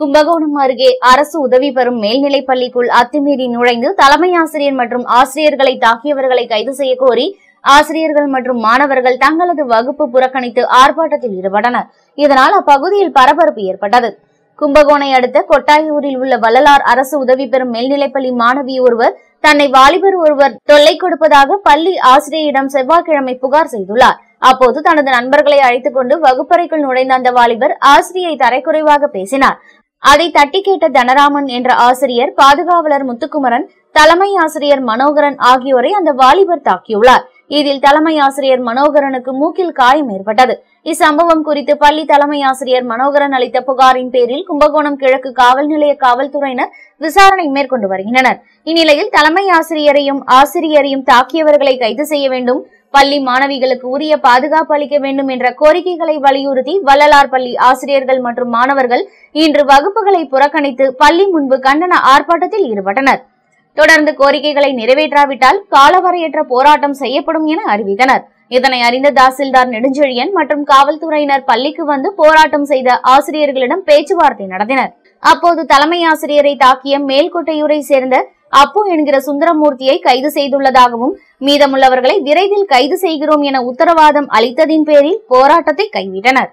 கும்பகோணம் அருகே அரசு உதவி பெறும் மேல்நிலைப் பள்ளிக்குள் அத்துமீறி நுழைந்து தலைமை ஆசிரியர் மற்றும் ஆசிரியர்களை தாக்கியவர்களை கைது செய்ய கோரி ஆசிரியர்கள் மற்றும் மாணவர்கள் தங்களது வகுப்பு புறக்கணித்து ஆர்ப்பாட்டத்தில் ஈடுபட்டனர். இதனால் அப்பகுதியில் பரபரப்பு ஏற்பட்டது. கும்பகோணை அடுத்த கொட்டாயூரில் உள்ள வள்ளலார் அரசு உதவி பெறும் மேல்நிலைப்பள்ளி மாணவி ஒருவர் தன்னை வாலிபர் ஒருவர் தொல்லை கொடுப்பதாக பள்ளி ஆசிரியரிடம் செவ்வாய்க்கிழமை புகார் செய்துள்ளார். அப்போது தனது நண்பர்களை அழைத்துக் கொண்டு வகுப்பறைக்குள் நுழைந்த அந்த வாலிபர் ஆசிரியை தரைக்குறைவாக பேசினார். அதை தட்டி கேட்ட தனராமன் என்ற ஆசிரியர் பாதுகாவலர் முத்துக்குமரன் தலைமை ஆசிரியர் மனோகரன் ஆகியோரை அந்த வாலிபர் தாக்கியுள்ளார். இதில் தலைமை ஆசிரியர் மனோகரனுக்கு மூக்கில் காயம் ஏற்பட்டது. இச்சம்பவம் குறித்து பள்ளி தலைமை ஆசிரியர் மனோகரன் அளித்த புகாரின் பேரில் கும்பகோணம் கிழக்கு காவல் நிலைய காவல்துறையினர் விசாரணை மேற்கொண்டு வருகின்றனர். இந்நிலையில் தலைமை ஆசிரியரையும் ஆசிரியரையும் தாக்கியவர்களை கைது செய்ய வேண்டும் பள்ளி மாணவிகளுக்கு உரிய பாதுகாப்பு அளிக்க வேண்டும் என்ற கோரிக்கைகளை வலியுறுத்தி வள்ளலார் பள்ளி ஆசிரியர்கள் மற்றும் மாணவர்கள் இன்று வகுப்புகளை புறக்கணித்து பள்ளி முன்பு கண்டன ஆர்ப்பாட்டத்தில் ஈடுபட்டனர். தொடர்ந்து கோரிக்கைகளை நிறைவேற்றாவிட்டால் காலவரையற்ற போராட்டம் செய்யப்படும் என அறிவித்தனர். இதனை அறிந்த தாசில்தார் நெடுஞ்செழியன் மற்றும் காவல்துறையினர் பள்ளிக்கு வந்து போராட்டம் செய்த ஆசிரியர்களிடம் பேச்சுவார்த்தை நடத்தினர். அப்போது தலைமை ஆசிரியரை தாக்கிய மேல்கோட்டையூரை சேர்ந்த அப்பு என்கிற சுந்தரமூர்த்தியை கைது செய்துள்ளதாகவும் மீதமுள்ளவர்களை விரைவில் கைது செய்கிறோம் என உத்தரவாதம் அளித்ததின் பேரில் போராட்டத்தை கைவிட்டனர்.